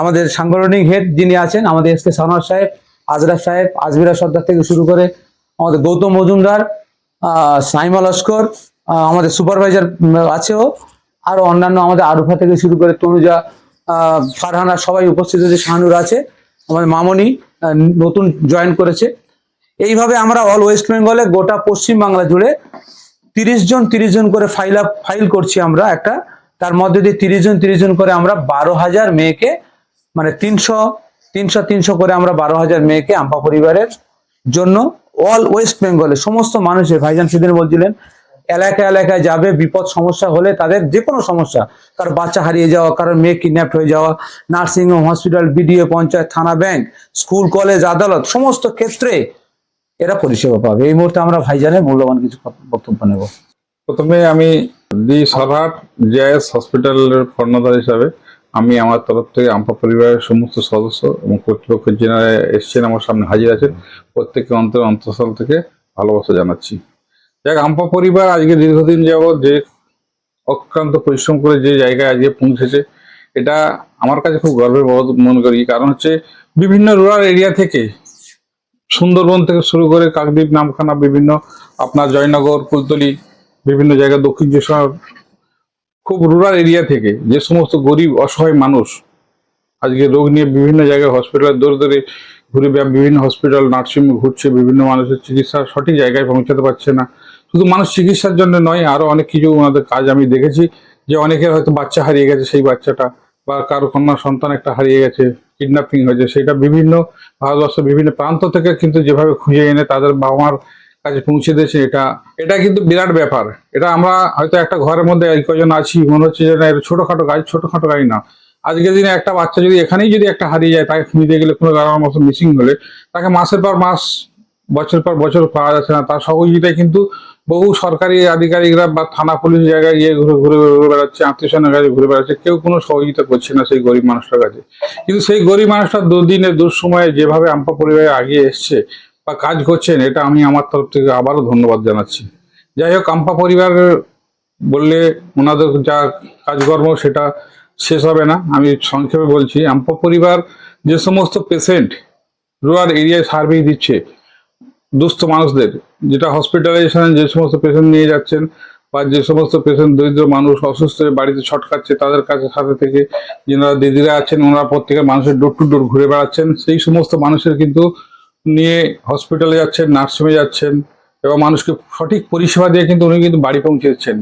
আমাদের সাংগঠনিক হেড যিনি আছেন, আমাদের এস কে সানোয়ার সাহেব আজরাফ সাহেব, আজমিরা সর্দার থেকে শুরু করে আমাদের গৌতম মজুমদার সাইমা লস্কর আমাদের সুপারভাইজার আছেও, আরও অন্যান্য আমাদের আরুফা থেকে শুরু করে তনুজা ফারহানা সবাই উপস্থিত হয়েছে শাহানুর আছে, আমাদের মামনি নতুন জয়েন করেছে। এইভাবে আমরা অল ওয়েস্ট বেঙ্গলে গোটা পশ্চিম বাংলা জুড়ে তিরিশ জন তিরিশ জন করে ফাইল আপ, ফাইল করছি আমরা একটা তার মধ্যে দিয়ে তিরিশ জন তিরিশ জন করে আমরা বারো হাজার মেয়েকে মানে তিনশো তিনশো তিনশো করে আমরা বারো হাজার মেয়েকে আম্পা পরিবারের জন্য অল ওয়েস্ট বেঙ্গলে সমস্ত মানুষের, ভাইজান সেদিন বলছিলেন এলাকা এলাকায় যাবে, বিপদ সমস্যা হলে তাদের যে কোনো সমস্যা, কারও বাচ্চা হারিয়ে যাওয়া কারোর মেয়ে কিডন্যাপ হয়ে যাওয়া nursing home hospital BDO panchayat, থানা ব্যাংক স্কুল কলেজ আদালত, সমস্ত ক্ষেত্রে এরা পরিষেবা পাবে। এই মুহূর্তে আমরা ভাইজানের মূল্যবান কিছু বক্তব্য নেব। প্রথমে আমি দি সরহাট জেএস হসপিটালের কর্ণধার হিসাবে আমি আমার তরফ থেকে আমপা পরিবারের সমস্ত সদস্য এবং কর্তৃপক্ষ যারা এসছেন আমার সামনে হাজির আছেন, প্রত্যেককে অন্তর অন্তঃস্থল থেকে ভালোবাসা জানাচ্ছি। যাক আমপা পরিবার আজকে দীর্ঘদিন যাবৎ যে অক্রান্ত পরিশ্রম করে যে জায়গায় আজকে পৌঁছেছে, এটা আমার কাছে খুব গর্বের মনে করি। কারণ হচ্ছে বিভিন্ন রুরাল এরিয়া থেকে সুন্দরবন থেকে শুরু করে কাকদ্বীপ, নামখানা, বিভিন্ন আপনার জয়নগর, কুলতলি বিভিন্ন জায়গায় দক্ষিণ যেসব খুব রুরাল এরিয়া থেকে যে সমস্ত গরিব, অসহায় মানুষ আজকে রোগ নিয়ে বিভিন্ন জায়গায় হসপিটালে দৌড়ে দৌড়ে ঘুরে বিভিন্ন হসপিটাল নার্সিং ঘুরছে, বিভিন্ন মানুষের চিকিৎসা সঠিক জায়গায় পৌঁছাতে পারছে না। শুধু মানুষ চিকিৎসার জন্য নয় আরও অনেক কিছু ওনাদের কাজ আমি দেখেছি যে অনেকের হয়তো বাচ্চা হারিয়ে গেছে সেই বাচ্চাটা বা কারও কন্যা সন্তান একটা হারিয়ে গেছে কিডন্যাপিং হয়েছে, সেটা বিভিন্ন ভারতবর্ষের বিভিন্ন প্রান্ত থেকে কিন্তু যেভাবে খুঁজে এনে তাদের বাবা মার কাছে পৌঁছে দিয়েছে, এটা এটা কিন্তু বিরাট ব্যাপার। এটা আমরা হয়তো একটা ঘরের মধ্যে কজন আছি, মনে হচ্ছে যে না এটা ছোটখাটো গাড়ি ছোটখাটো গাড়ি না। আজকের দিনে একটা বাচ্চা যদি এখানেই যদি একটা হারিয়ে যায়, তাকে খুঁজে গেলে কোনো কারণের মতো মিসিং হলে, তাকে মাসের পর মাস, বছর পর বছর পাওয়া যাচ্ছে না। তার সহযোগিতায় কিন্তু বহু সরকারি আধিকারিকরা বা থানা পুলিশ জায়গায় গিয়ে ঘুরে ঘুরে ঘুরে বেড়াচ্ছে আত্মীয় স্বজনের কাছে ঘুরে বেড়াচ্ছে, কেউ কোনো সহযোগিতা করছে না সেই গরিব মানুষটার কাছে। কিন্তু সেই গরিব মানুষটা দুদিনে দুঃসময়ে যেভাবে আম্পা পরিবারে আগিয়ে এসছে বা কাজ করছেন, এটা আমি আমার তরফ থেকে আবারও ধন্যবাদ জানাচ্ছি। যাই হোক, আম্পা পরিবার বললে ওনাদের যা কাজকর্ম সেটা শেষ হবে না। আমি সংক্ষেপে বলছি, আম্পা পরিবার যে সমস্ত পেশেন্ট রুরাল এরিয়ায় সার্ভিস দিচ্ছে, দুস্থ মানুষদের, যেটা হসপিটালাইজেশনে যে সমস্ত পেশেন্ট নিয়ে যাচ্ছেন বা যে সমস্ত পেশেন্ট দরিদ্র মানুষ অসুস্থ হয়ে বাড়িতে ছটকাচ্ছে, তাদের কাছে সাথে থেকে যেনারা দিদিরা আছেন, ওনারা প্রত্যেকের মানুষের ডোর টু ডোর ঘুরে বেড়াচ্ছেন, সেই সমস্ত মানুষের কিন্তু নিয়ে হসপিটালে যাচ্ছেন নার্সিংহোমে যাচ্ছেন এবং মানুষকে সঠিক পরিষেবা দিয়ে কিন্তু উনি কিন্তু বাড়ি পৌঁছে দিচ্ছেন